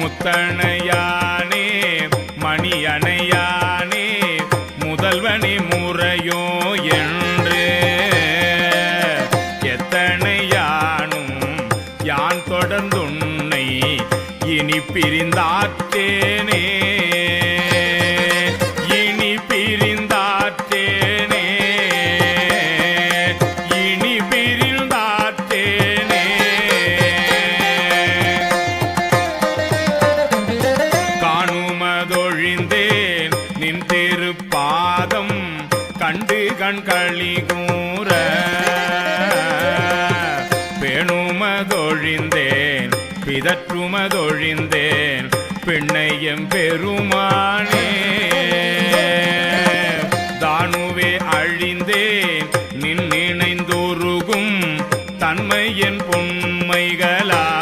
முத்தணையானே மணியணையானே முதல்வனி முறையோ என்று. எத்தனையானும் யான் தொடர்ந்துன்னை இனி பிரிந்தாத்தே கண்டு கண் களி கூற. பெணுமதொழிந்தேன் பிதற்றுமதொழிந்தேன் பெண்ணையம் பெருமானே. தானுவே அழிந்தேன் நின் நினைந்தோருகும் தன்மை என் பொன்மைகளா